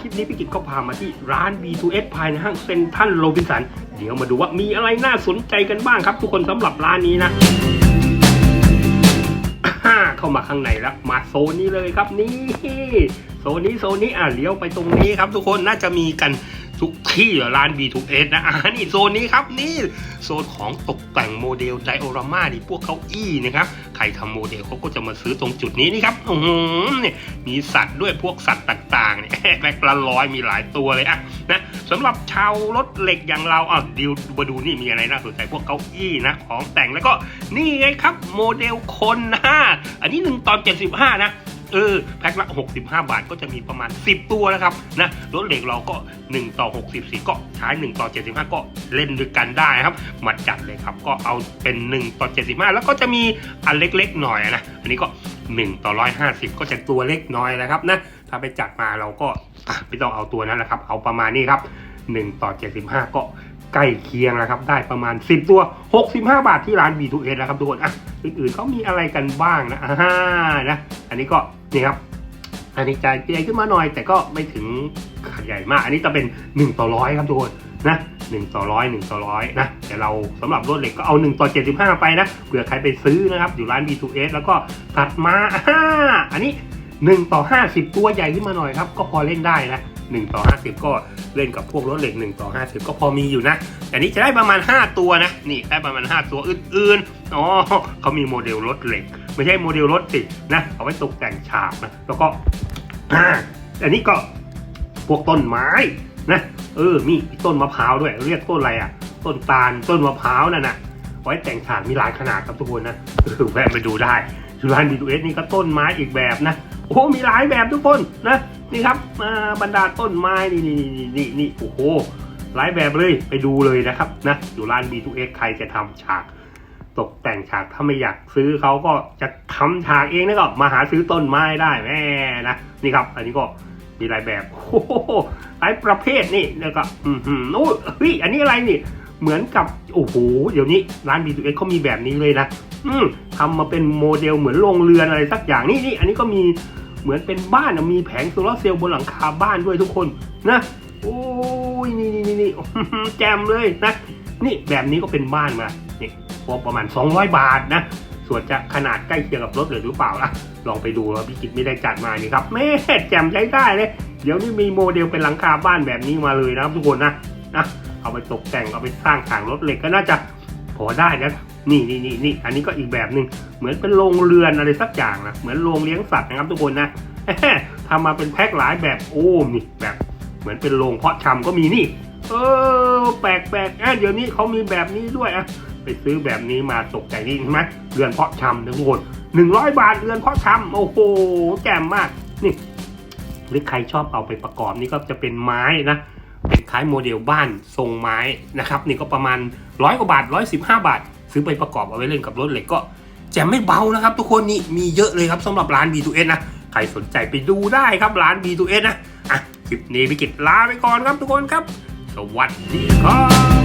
คลิปนี้พี่กิตก็พามาที่ร้าน B2S ภายในห้างเซ็นทรัลโรบินสัน เดี๋ยวมาดูว่ามีอะไรน่าสนใจกันบ้างครับ ทุกคนสำหรับร้านนี้นะอ่าเข้ามาข้างในแล้วมาโซนนี้เลยครับนี่โซนนี้โซนนี้อะเลี้ยวไปตรงนี้ครับ ทุกคนน่าจะมีกัน ทุกที่หรอร้าน B2S นะอ่านี่โซนนี้ครับนี่โซนของตกแต่งโมเดลไดโอรามานี่พวกเก้าอี้นะครับใครทำโมเดลเขาก็จะมาซื้อตรงจุดนี้นี่ครับอือหือเนี่ยมีสัตว์ด้วยพวกสัตว์ต่างๆเนี่ยแม็กละร้อยมีหลายตัวเลยอะนะสำหรับชาวรถเหล็กอย่างเราอะดิวมาดูนี่มีอะไรน่าสนใจพวกเก้าอี้นะของแต่งแล้วก็นี่ไงครับโมเดลคนนะอันนี้หนึ่งตอน 75 นะ เออแพ็คละ 65 บาทก็จะมีประมาณ 10 ตัวนะครับนะรถเหล็กเราก็ 1 ต่อ 64 ก็ใช้ 1 ต่อ 75 ก็เล่นด้วยกันได้ครับ มาจัดเลยครับ ก็เอาเป็น 1 ต่อ 75 แล้วก็จะมีอันเล็กๆหน่อยนะ อันนี้ก็ 1 ต่อ 150 ก็จะตัวเล็กน้อยนะครับนะถ้าไปจัดมาเราก็ไม่ต้องเอาตัวนั้นแหละครับ เอาประมาณนี้ครับ 1 ต่อ 75 ก็ใกล้เคียงนะครับได้ประมาณ 10 ตัว 65 บาทที่ร้าน B2S นะครับทุกคนอะอื่นๆเขามีอะไรกันบ้างนะอ่านะ อันนี้ก็นี่ครับอันนี้จะใหญ่ขึ้นมาหน่อย แต่ก็ไม่ถึงขนาดใหญ่มาก อันนี้จะเป็น 1 ต่อร้อยครับทุกคนนะ1ต่อร้อย1ต่อร้อยนะแต่เราสำหรับรถเหล็กก็เอา 1 ต่อ 75 ไปนะเผื่อใครไปซื้อนะครับ อยู่ร้าน B2S แล้วก็ตัดมาอ่าอันนี้ 1 ต่อ 50 ตัวใหญ่ขึ้นมาหน่อยครับ ก็พอเล่นได้นะ1ต่อ 50 ก็เล่นกับพวกรถเหล็ก 1 ต่อ 50 ก็พอมีอยู่นะ แต่นี้จะได้ประมาณ 5 ตัวนะ นี่ได้ประมาณ 5 ตัวอื่นๆ อ๋อเขามีโมเดลรถเหล็ก ไม่ใช่โมเดลรถติดนะเอาไว้ตกแต่งฉากนะแล้วก็อันนี้ก็พวกต้นไม้นะเออมีต้นมะพร้าวด้วย เรียกต้นอะไรอะ ต้นตาลต้นมะพร้าวนั่นน่ะไว้แต่งฉากมีหลายขนาดครับทุกคนนะแวะไปดูได้สุรานดีดูเอสนี่ก็ต้นไม้อีกแบบนะโอ้โหมีหลายแบบทุกคนนะนี่ครับบรรดาต้นไม้นี่นี่นี่นี่นี่โอ้โหหลายแบบเลยไปดูเลยนะครับนะอยู่ร้าน B2X ใครจะทำฉาก ตกแต่งฉากถ้าไม่อยากซื้อเขาก็จะทำฉากเองนะก็มาหาซื้อต้นไม้ได้แม่นะนี่ครับ อันนี้ก็มีหลายแบบโอ้โหหลายประเภทนี่แล้วก็อืมอืมโอ้ยเฮ้ยอันนี้อะไรนี่เหมือนกับโอ้โหเดี๋ยวนี้ร้าน B2X เขามีแบบนี้เลยนะอืมทำมาเป็นโมเดลเหมือนโรงเรือนอะไรสักอย่างนี่นี่อันนี้ก็มีเหมือนเป็นบ้านมีแผงโซลาร์เซลล์บนหลังคาบ้านด้วยทุกคนนะโอ้ยนี่นี่นี่นี่แจมเลยนะนี่แบบนี้ก็เป็นบ้านมา นี่พอประมาณ 200 บาทนะ ส่วนจะขนาดใกล้เคียงกับรถเลยหรือเปล่าล่ะ ลองไปดูแล้วพี่กิตไม่ได้จัดมานี่ครับแม่แจมใช้ได้เลย เดี๋ยวนี้มีโมเดลเป็นหลังคาบ้านแบบนี้มาเลยนะครับทุกคนนะนะเอาไปตกแต่งเอาไปสร้างฉากรถเหล็กก็น่าจะพอได้นะนี่นี่นี่นี่อันนี้ก็อีกแบบหนึ่งเหมือนเป็นโรงเรือนอะไรสักอย่างนะเหมือนโรงเลี้ยงสัตว์นะครับทุกคนนะทำมาเป็นแพ็คหลายแบบโอ้นี่แบบ เหมือนเป็นโรงเพาะชำก็มีนี่ เออ แปลกแปลกอะเดี๋ยวนี้เขามีแบบนี้ด้วยอะไปซื้อแบบนี้มาตกแต่งนี่ใช่ไหมเรือนเพาะชำนะทุกคนหนึ่งร้อยบาทเรือนเพาะชำโอ้โหแจ่มมากนี่หรือใครชอบเอาไปประกอบนี่ก็จะเป็นไม้นะ เป็นคล้ายโมเดลบ้านทรงไม้นะครับนี่ก็ประมาณร้อยกว่าบาทร้อยสิบห้าบาท ซื้อไปประกอบเอาไว้เล่นกับรถเหล็กก็แจ่มไม่เบานะครับ ทุกคนนี่มีเยอะเลยครับสำหรับร้าน B2S นะใครสนใจไปดูได้ครับร้าน B2S นะอะคลิปนี้พี่กิตลาไปก่อนครับทุกคนครับ สวัสดีครับ